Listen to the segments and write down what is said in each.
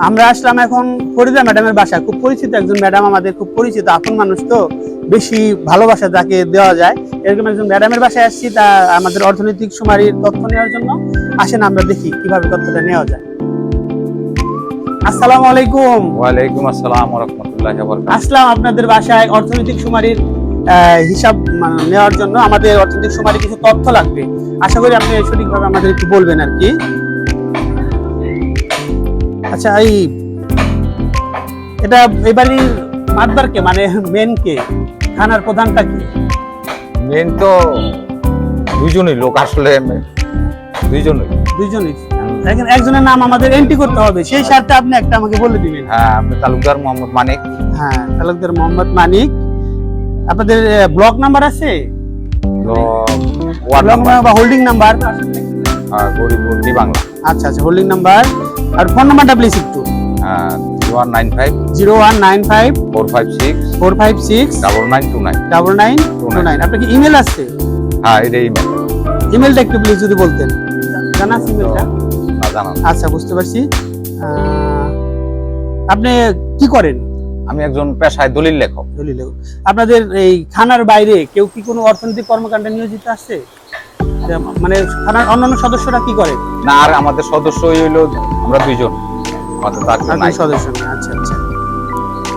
আমরা আসলাম এখন ফরিদা ম্যাডামের বাসা খুব পরিচিত একজন ম্যাডাম আমাদের খুব পরিচিত আপন মানুষ তো। বেশি ভালোবাসা যাকে দেওয়া যায়। এরকম একজন ম্যাডামের বাসায় আসছি তা আমাদের অর্থনৈতিক সুমারির তথ্য নেওয়ার জন্য। আসেন আমরা দেখি কীভাবে তথ্যটা নেওয়া যায়। আসসালামু আলাইকুম। ওয়ালাইকুম আসসালাম রহমতুল্লাহ আসলাম আপনাদের বাসায় অর্থনৈতিক সুমারির আহ, হিসাব মানে নেওয়ার জন্য। আমাদের অর্থনৈতিক সুমারি কিছু তথ্য লাগবে। আশা করি আপনি সঠিকভাবে আমাদের একটু বলবেন আর কি। আচ্ছা এই এটা এবারই মাতবার কে? মানে মেন কে? থানার প্রধানটা কি? মেন তো দুজনই লোক আসলে দুইজনই। দুইজনই। দেখেন একজনের নাম আমাদের এন্ট্রি করতে হবে। সেই স্বার্থে আপনি একটা আমাকে বলে দিবেন। হ্যাঁ আমি তালুকদার মোহাম্মদ মানিক। হ্যাঁ তালুকদার মোহাম্মদ মানিক। আপনাদের ব্লক নাম্বার আছে? ব্লক নাম্বার বা হোল্ডিং নাম্বার গরিবপট্টি বাংলা। আচ্ছা আচ্ছা হোল্ডিং নাম্বার আর ফোন নাম্বারটা প্লিজ একটু আপনার কি ইমেল আছে হ্যাঁ এটা ইমেল ইমেলটা একটু প্লিজ যদি বলতেন। জানা আছে ইমেলটা আচ্ছা বুঝতে পারছি। আপনি কি করেন? আমি একজন পেশায় দলিল লেখক। দলিল লেখক। আপনাদের এই থানার বাইরে কেউ কি কোনো অর্থনৈতিক কর্মকাণ্ডে নিয়োজিত আছে? মানে থানার অন্যান্য সদস্যরা কি করে? না আর আমাদের সদস্যই হইল আমরা দুইজন। সদস্য আচ্ছা আচ্ছা।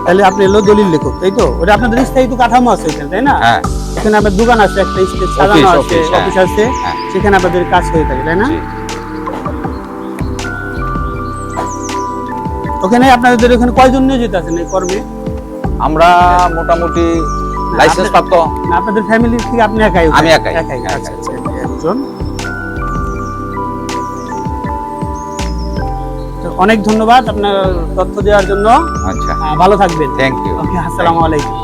তাহলে আপনি এলো দলিল লেখক তাই তো? ওটা আপনাদের স্থায়িত কাঠামো আছে এখানে তাই না? হ্যাঁ। এখানে আপনার দোকান আছে একটা স্টেজ সাজানো আছে হ্যাঁ। অফিস আছে হ্যাঁ। সেখানে আপনাদের কাজ হয়ে থাকে তাই না? ওখানে আপনাদের ওখানে কয়জন নিয়োজিত আছেন এই কর্মে? আমরা মোটামুটি লাইসেন্স প্রাপ্ত আপনাদের ফ্যামিলি থেকে আপনি একাই আমি একাই। একাই একাই। আচ্ছা আচ্ছা। একজন। অনেক ধন্যবাদ আপনার তথ্য দেওয়ার জন্য। আচ্ছা। ভালো থাকবেন। থ্যাংক ইউ আসসালামু আলাইকুম।